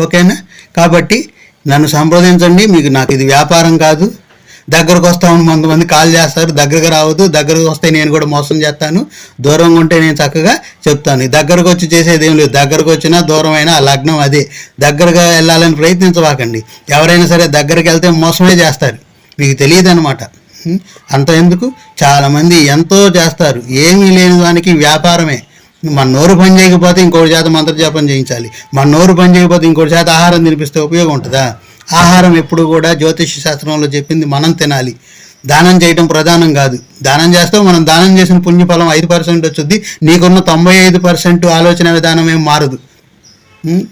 ఓకేనా? కాబట్టి నన్ను సంప్రదించండి మీకు నాకు ఇది వ్యాపారం కాదు. దగ్గరకు వస్తామని కొంతమంది కాల్ చేస్తారు దగ్గరకు రావద్దు దగ్గరకు వస్తే నేను కూడా మోసం చేస్తాను. దూరంగా ఉంటే నేను చక్కగా చెప్తాను. దగ్గరకు వచ్చి చేసేది ఏం లేదు. దగ్గరకు వచ్చినా దూరం అయినా ఆ లగ్నం అదే. దగ్గరగా వెళ్ళాలని ప్రయత్నించవాకండి ఎవరైనా సరే దగ్గరికి వెళ్తే మోసమే చేస్తారు. మీకు తెలియదు అనమాట అంత ఎందుకు? చాలామంది ఎంతో చేస్తారు. ఏమీ లేని దానికి వ్యాపారమే. మన నోరు పని చేయకపోతే ఇంకోటి చేత మంత్రజాపం చేయించాలి. మన నోరు పని చేయకపోతే ఇంకోటి చేత ఆహారం తినిపిస్తే ఉపయోగం ఉంటుందా? ఆహారం ఎప్పుడు కూడా జ్యోతిష శాస్త్రంలో చెప్పింది మనం తినాలి. దానం చేయటం ప్రధానం కాదు. దానం చేస్తే మనం దానం చేసిన పుణ్యఫలం ఐదు పర్సెంట్ వచ్చింది నీకున్న తొంభై ఐదు పర్సెంట్ ఆలోచన విధానం ఏం మారదు.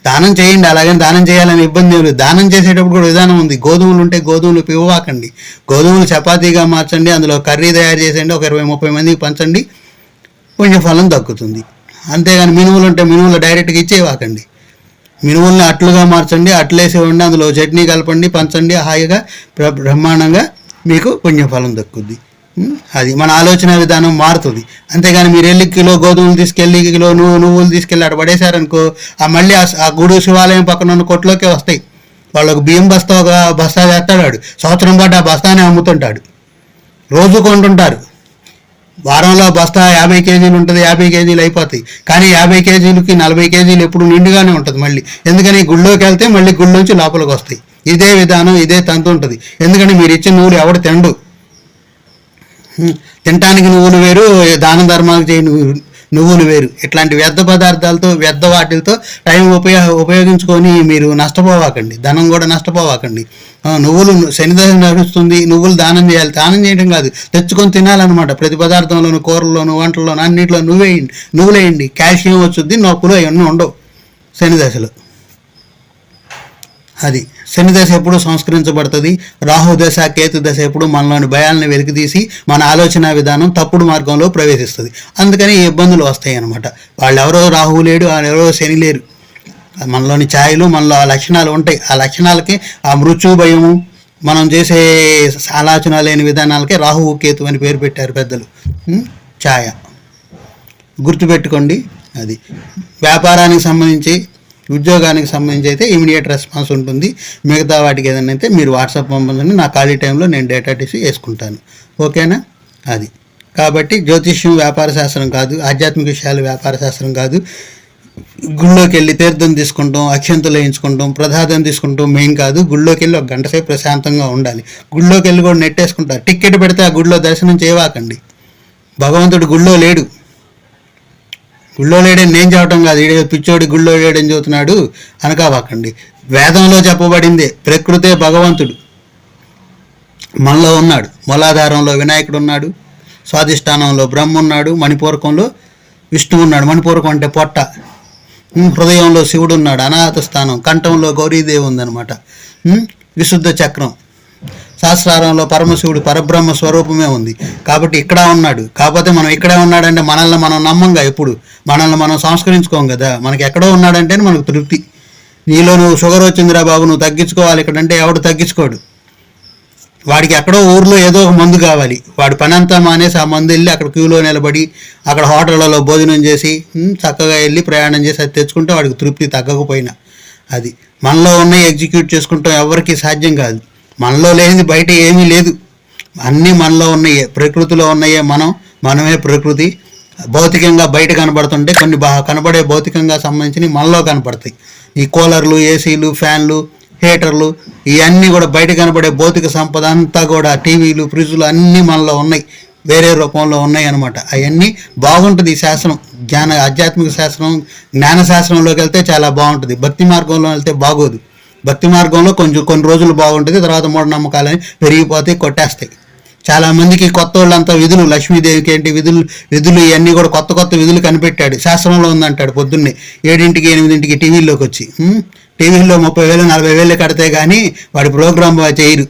దానం చేయండి. అలాగే దానం చేయాలని ఇబ్బంది లేదు. దానం చేసేటప్పుడు కూడా విధానం ఉంది. గోధుమలు ఉంటే గోధుమలు పివ్వాకండి గోధుమలు చపాతీగా మార్చండి. అందులో కర్రీ తయారు చేసేయండి. ఒక ఇరవై ముప్పై మందికి పంచండి. పుణ్యఫలం దక్కుతుంది. అంతేగాని మినుములు ఉంటే మినుములు డైరెక్ట్గా ఇచ్చేవాకండి. మినుముల్ని అట్లుగా మార్చండి అట్లేసేవండి అందులో చట్నీ కలపండి పంచండి హాయిగా బ్రహ్మాండంగా మీకు పుణ్యఫలం దక్కుద్ది. అది మన ఆలోచన విధానం మారుతుంది. అంతేగాని మీరు వెళ్ళి కిలో గోధుమలు తీసుకెళ్ళి కిలో నువ్వు నువ్వులు తీసుకెళ్ళి అక్కడ పడేశారనుకో ఆ మళ్ళీ ఆ- ఆ గుడు శివాలయం పక్కన ఉన్న కొట్లోకే వస్తాయి. వాళ్ళకు బియ్యం బస్తా ఒక బస్తా చేస్తాడు వాడు సంవత్సరం పాటు ఆ బస్తానే అమ్ముతుంటాడు. రోజు కొంటుంటారు. వారంలో బస్తా యాభై కేజీలు ఉంటుంది యాభై కేజీలు అయిపోతాయి. కానీ యాభై కేజీలకి నలభై కేజీలు ఎప్పుడు నిండుగానే ఉంటుంది మళ్ళీ. ఎందుకని గుళ్ళోకి వెళ్తే మళ్ళీ గుళ్ళోంచి లోపలికి వస్తాయి. ఇదే విధానం ఇదే తంతు ఉంటుంది. ఎందుకంటే మీరు ఇచ్చిన నువ్వులు ఎవడు తిండు? తినటానికి నువ్వులు వేరు దాన ధర్మాలు చేయ నువ్వులు వేరు. ఇట్లాంటి వ్యర్థ పదార్థాలతో వ్యర్థ వాటిలతో టైం ఉపయోగ ఉపయోగించుకొని మీరు నష్టపోవాకండి. ధనం కూడా నష్టపోవాకండి. నువ్వులు శనిదశ నడుస్తుంది నువ్వులు దానం చేయాలి. దానం చేయడం కాదు. తెచ్చుకొని తినాలన్నమాట. ప్రతి పదార్థంలోను కూరల్లోను వంటల్లోను అన్నింటిలో నువ్వేయండి నువ్వులేయండి కాల్షియం వచ్చుద్ది నొప్పులు అవన్నీ ఉండవు శని దశలో. అది. శని దశ ఎప్పుడు సంస్కరించబడుతుంది? రాహు దశ కేతు దశ ఎప్పుడు మనలోని భయాలను వెలికితీసి మన ఆలోచన విధానం తప్పుడు మార్గంలో ప్రవేశిస్తుంది. అందుకని ఈ ఇబ్బందులు వస్తాయి అనమాట వాళ్ళు ఎవరో రాహువు లేడు వాళ్ళు ఎవరో శని లేరు. మనలోని ఛాయలు మనలో ఆ లక్షణాలు ఉంటాయి. ఆ లక్షణాలకి ఆ మృత్యు భయము మనం చేసే ఆలోచన లేని విధానాలకే రాహువు కేతు అని పేరు పెట్టారు పెద్దలు. ఛాయ. గుర్తుపెట్టుకోండి అది. వ్యాపారానికి సంబంధించి ఉద్యోగానికి సంబంధించి అయితే ఇమీడియట్ రెస్పాన్స్ ఉంటుంది. మిగతా వాటికి ఏదైనా అయితే మీరు వాట్సాప్ పంపించండి నా ఖాళీ టైంలో నేను డేటా టీసీ వేసుకుంటాను. ఓకేనా అది. కాబట్టి జ్యోతిష్యం వ్యాపార శాస్త్రం కాదు ఆధ్యాత్మిక విషయాలు వ్యాపార శాస్త్రం కాదు. గుళ్ళోకి వెళ్ళి తీర్థం తీసుకుంటాం అక్షంతలు వేయించుకుంటాం ప్రసాదం తీసుకుంటాం మెయిన్ కాదు. గుళ్ళోకి వెళ్ళి ఒక గంట సేపు ప్రశాంతంగా ఉండాలి. గుళ్ళోకి వెళ్ళి కూడా నెట్టేసుకుంటారు టికెట్ పెడితే ఆ గుళ్ళో దర్శనం చేయవాకండి. భగవంతుడు గుళ్ళో లేడు. గుళ్ళో లేడని నేను చెప్పడం కాదు. ఈడే పిచ్చోడి గుళ్ళో లేడని చెబుతున్నాడు అనకావాకండి వేదంలో చెప్పబడిందే ప్రకృతే భగవంతుడు. మనలో ఉన్నాడు. మూలాధారంలో వినాయకుడు ఉన్నాడు. స్వాధిష్టానంలో బ్రహ్మ ఉన్నాడు. మణిపూరకంలో విష్ణువు ఉన్నాడు. మణిపూరకం అంటే పొట్ట. హృదయంలో శివుడు ఉన్నాడు. అనాథ స్థానం కంఠంలో గౌరీదేవి ఉందన్నమాట. విశుద్ధ చక్రం. శాస్త్రారంలో పరమశివుడు పరబ్రహ్మ స్వరూపమే ఉంది. కాబట్టి ఇక్కడ ఉన్నాడు. కాకపోతే మనం ఇక్కడే ఉన్నాడంటే మనల్ని మనం నమ్మంగా ఎప్పుడు? మనల్ని మనం సంస్కరించుకోం కదా. మనకి ఎక్కడో ఉన్నాడంటేనే మనకు తృప్తి. నీలో నువ్వు షుగర్ వచ్చిందిరా బాబు నువ్వు తగ్గించుకోవాలి ఇక్కడంటే ఎవడు తగ్గించుకోడు. వాడికి ఎక్కడో ఊర్లో ఏదో ఒక మందు కావాలి. వాడి పని అంతా మానేసి ఆ మందు వెళ్ళి అక్కడ క్యూలో నిలబడి అక్కడ హోటళ్ళలో భోజనం చేసి చక్కగా వెళ్ళి ప్రయాణం చేసి అది తెచ్చుకుంటే వాడికి తృప్తి తగ్గకపోయినా. అది మనలో ఉన్న ఎగ్జిక్యూట్ చేసుకుంటాం ఎవరికి సాధ్యం కాదు. మనలో లేనిది బయట ఏమీ లేదు. అన్నీ మనలో ఉన్నాయే ప్రకృతిలో ఉన్నాయే మనం మనమే ప్రకృతి. భౌతికంగా బయట కనబడుతుంటే కొన్ని బా కనబడే భౌతికంగా సంబంధించినవి మనలో కనపడతాయి. ఈ కూలర్లు ఏసీలు ఫ్యాన్లు హీటర్లు ఇవన్నీ కూడా బయట కనబడే భౌతిక సంపద అంతా కూడా టీవీలు ఫ్రిడ్జ్లు అన్నీ మనలో ఉన్నాయి. వేరే రూపంలో ఉన్నాయి అనమాట అవన్నీ బాగుంటుంది ఈ శాస్త్రం జ్ఞాన ఆధ్యాత్మిక శాస్త్రం జ్ఞాన శాస్త్రంలోకి వెళ్తే చాలా బాగుంటుంది. భక్తి మార్గంలో వెళ్తే బాగోదు. భక్తి మార్గంలో కొంచెం కొన్ని రోజులు బాగుంటుంది తర్వాత మూఢనమ్మకాలని పెరిగిపోతాయి కొట్టేస్తాయి. చాలా మందికి కొత్త వాళ్ళంతా విధులు లక్ష్మీదేవికి ఏంటి విధులు విధులు ఇవన్నీ కూడా కొత్త కొత్త విధులు కనిపెట్టాడు. శాస్త్రంలో ఉందంటాడు పొద్దున్నే. ఏడింటికి ఎనిమిదింటికి టీవీలోకి వచ్చి. టీవీలో ముప్పై వేలు నలభై వేలు కడితే కానీ వాడి ప్రోగ్రామ్ చేయరు.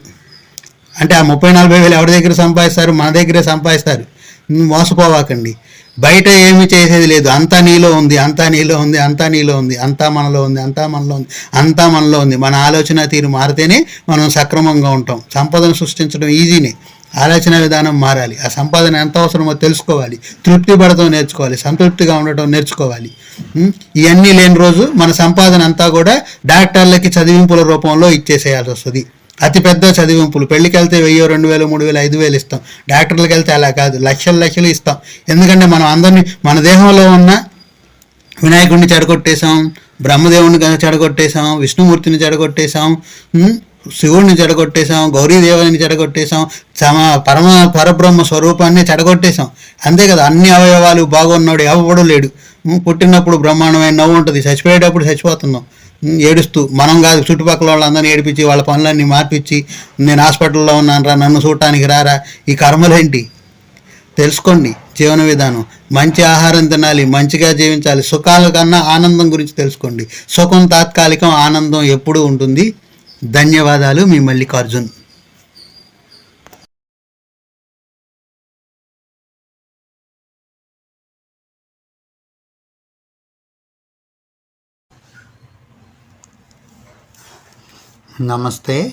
అంటే ఆ ముప్పై నలభై వేలు ఎవరి దగ్గర సంపాదిస్తారు? మన దగ్గరే సంపాదిస్తారు. మోసపోవాకండి. బయట ఏమి చేసేది లేదు. అంతా నీలో ఉంది అంతా నీలో ఉంది అంతా నీలో ఉంది అంతా మనలో ఉంది అంతా మనలో ఉంది అంతా మనలో ఉంది. మన ఆలోచన తీరు మారితేనే మనం సక్రమంగా ఉంటాం. సంపదను సృష్టించడం ఈజీనే. ఆలోచన విధానం మారాలి. ఆ సంపాదన ఎంత అవసరమో తెలుసుకోవాలి. తృప్తి పడటం నేర్చుకోవాలి. సంతృప్తిగా ఉండటం నేర్చుకోవాలి. ఇవన్నీ లేని రోజు మన సంపాదన అంతా కూడా డాక్టర్లకి చదివింపుల రూపంలో ఇచ్చేసేయాల్సి వస్తుంది. అతిపెద్ద చదివింపులు. పెళ్ళికి వెళ్తే వెయ్యి రెండు వేలు మూడు వేలు ఐదు వేలు ఇస్తాం. డాక్టర్లకు వెళ్తే అలా కాదు. లక్షలు లక్షలు ఇస్తాం. ఎందుకంటే మనం అందరినీ మన దేహంలో ఉన్న వినాయకుడిని చెడగొట్టేశాం బ్రహ్మదేవుని చెడగొట్టేశాం విష్ణుమూర్తిని చెడగొట్టేశాం శివుడిని చెడగొట్టేశాం గౌరీదేవుని చెడగొట్టేశాం సమ పరమ పరబ్రహ్మ స్వరూపాన్ని చెడగొట్టేశాం. అంతే కదా అన్ని అవయవాలు బాగున్నాడు ఎవడు లేడు. పుట్టినప్పుడు బ్రహ్మాండమైన నవ్వు ఉంటుంది. చచ్చిపోయేటప్పుడు చచ్చిపోతున్నాం. ఏడుస్తూ మనం కాదు చుట్టుపక్కల వాళ్ళందరినీ ఏడిపించి వాళ్ళ పనులన్నీ మార్పించి నేను హాస్పిటల్లో ఉన్నాను రా నన్ను చూడటానికి రారా ఈ కర్మలేంటి? తెలుసుకోండి జీవన విధానం. మంచి ఆహారం తినాలి మంచిగా జీవించాలి. సుఖాల కన్నా ఆనందం గురించి తెలుసుకోండి. సుఖం తాత్కాలికం ఆనందం ఎప్పుడూ ఉంటుంది. ధన్యవాదాలు మీ మల్లికార్జున్. नमस्ते।